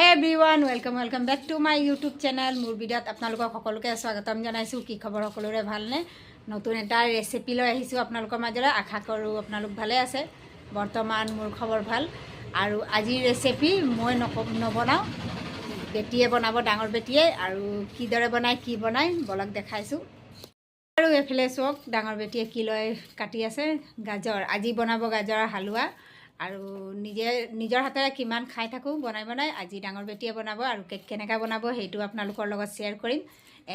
Hey everyone welcome welcome back to my YouTube channel মোৰ ভিডিঅ'ত আপোনালোকক সকলোকে স্বাগতম জনাইছোঁ। কি খবৰ সকলোৰে ভালনে? নতুন এটা ৰেচিপি লৈ আহিছোঁ আপোনালোকৰ মাজৰে আশা কৰোঁ আপোনালোক ভালে আছে। বৰ্তমান মোৰ খবৰ ভাল। আৰু আজিৰ ৰেচিপি মই নক নবনাওঁ। বেটীয়ে বনাব ডাঙৰ বেটীয়ে। আৰু কিদৰে বনায় কি বনায় বলক দেখাইছোঁ। আৰু এইফালে চাওক ডাঙৰ বেটীয়ে কি লৈ কাটি আছে। গাজৰ। আজি বনাব গাজৰৰ হালোৱা। আৰু নিজে, নিজৰ হাতেৰে কিমান খাই থাকোঁ, বনাই বনাই, আজি ডাঙৰ বেটীয়ে বনাব আৰু কেক কেনেকৈ বনাব সেইটো আপোনালোকৰ লগত শ্বেয়াৰ কৰিম।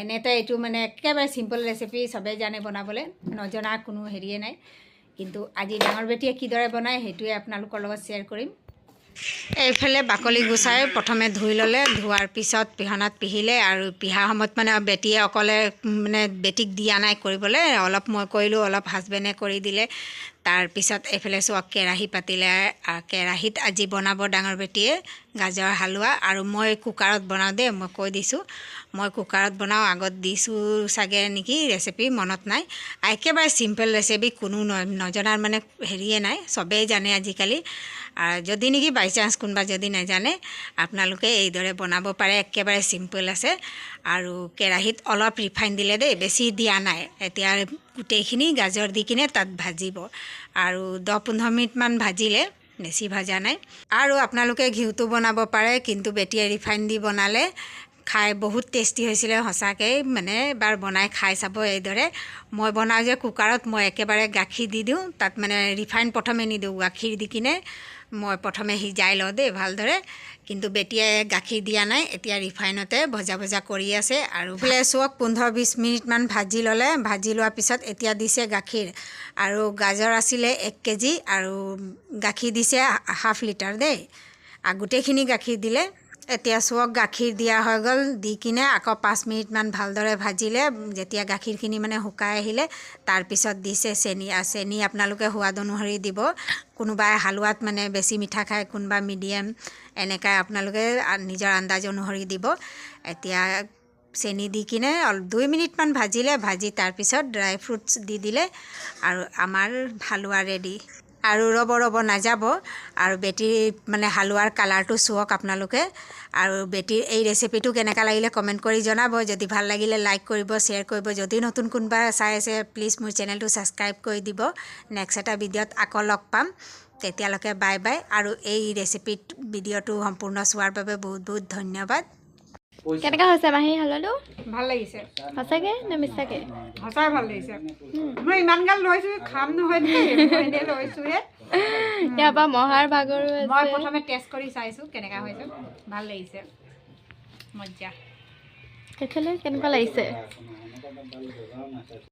এনেতে এইটো মানে একেবাৰে চিম্পল ৰেচিপি চবেই জানে বনাবলৈ, নজনা কোনো হেৰিয়ে নাই। কিন্তু আজি ডাঙৰ বেটীয়ে কিদৰে বনায় সেইটোৱে আপোনালোকৰ লগত শ্বেয়াৰ কৰিম। এইফালে বাকলি গুচাই প্ৰথমে ধুই ল'লে, ধোৱাৰ পিছত পিহনাত পিহিলে আৰু পিহা সময়ত মানে বেটীয়ে অকলে মানে বেটীক দিয়া নাই কৰিবলৈ, অলপ মই কৰিলোঁ, অলপ হাজবেণ্ডে কৰি দিলে। তাৰপিছত এইফালে চোৱা, কেৰাহী পাতিলে কেৰাহীত আজি বনাব ডাঙৰ বেটীয়ে গাজৰ, হালোৱা আৰু মই কুকাৰত বনাওঁ দেই, মই কৈ দিছোঁ। মই কুকাৰত বনাওঁ, আগত দিছোঁ চাগে নেকি ৰেচিপি মনত নাই। একেবাৰে চিম্পল ৰেচিপি কোনো নজনাৰ মানে হেৰিয়ে নাই, চবেই জানে আজিকালি। যদি নেকি বাই চান্স কোনোবা যদি নাজানে, আপোনালোকে এইদৰে বনাব পাৰে, একেবাৰে চিম্পল আছে। আৰু কেৰাহীত অলপ ৰিফাইন দিলে দেই, বেছি দিয়া নাই। এতিয়া গোটেইখিনি গাজৰ দি কিনে তাত ভাজিব। আৰু দহ পোন্ধৰ মিনিটমান ভাজিলে বেছি ভাজা নাই। আৰু আপোনালোকে ঘিউটো বনাব পাৰে কিন্তু বেটিয়ে ৰিফাইন দি বনালে। খাই, বহুত টেষ্টি হৈছিলে সঁচাকৈ। মানে এবাৰ বনাই খাই চাব এইদৰে। মই বনাওঁ যে কুকাৰত, মই একেবাৰে গাখীৰ দি দিওঁ, তাত মানে ৰিফাইন প্ৰথমে নিদিওঁ, গাখীৰ দি কিনে মই প্ৰথমে সিজাই লওঁ দেই ভালদৰে। কিন্তু বেটিয়ে গাখীৰ দিয়া নাই, এতিয়া ৰিফাইনতে ভজা ভজা কৰি আছে আৰু বোলে চোৱক পোন্ধৰ বিছ মিনিটমান ভাজি ল'লে। ভাজি লোৱাৰ পিছত এতিয়া দিছে গাখীৰ আৰু গাজৰ আছিলে এক কেজি আৰু গাখীৰ দিছে হাফ লিটাৰ দেই। আৰু গোটেইখিনি গাখীৰ দিলে। এতিয়া চোৱক গাখীৰ দিয়া হৈ গ'ল, দি কিনে আকৌ পাঁচ মিনিটমান ভালদৰে ভাজিলে। যেতিয়া গাখীৰখিনি মানে শুকাই আহিলে তাৰপিছত দিছে চেনি। চেনি আপোনালোকে সোৱাদ অনুসৰি দিব। কোনোবাই হালোৱাত মানে বেছি মিঠা খায়, কোনোবা মিডিয়াম। এনেকৈ আপোনালোকে নিজৰ আন্দাজ অনুসৰি দিব। এতিয়া চেনি দি কিনে দুই মিনিটমান ভাজিলে। ভাজি তাৰপিছত ড্ৰাই ফ্ৰুটছ দি দিলে। আৰু আমাৰ হালোৱা ৰেডি আৰু ৰ'ব ৰ'ব নাযাব। আৰু বেটীৰ মানে হালোৱাৰ কালাৰটো চুৱক আপোনালোকে। আৰু বেটীৰ এই ৰেচিপিটো কেনেকুৱা লাগিলে কমেণ্ট কৰি জনাব। যদি ভালো লাগিলে লাইক কৰিব শ্বেয়াৰ কৰিব। যদি নতুন কোনোবা চাই আছে প্লিজ মোৰ চেনেলটো ছাবস্ক্ৰাইব কৰি দিব। নেক্সট এটা ভিডিঅ'ত আকৌ লগ পাম। তেতিয়ালৈকে বাই বাই আৰু এই ৰেচিপিত ভিডিঅ'টো সম্পূৰ্ণ চোৱাৰ বাবে বহুত বহুত ধন্যবাদ। কেনেকা হৈছে মাহী? হালোৱাটো ভাল লাগিছে। সঁচাকে নে মিছাকে? সঁচাই ভাল লাগিছে। মই ইমান গাল লৈছোঁ খাম নহয় দেই। এনেই লৈছোঁহে ইয়াৰ পৰা মহাৰ ভাগৰো মই আছে প্ৰথমে টেষ্ট কৰি চাইছোঁ কেনেকুৱা হৈছে। ভাল লাগিছে। মজ্জা। সেইফালে কেনেকুৱা লাগিছে?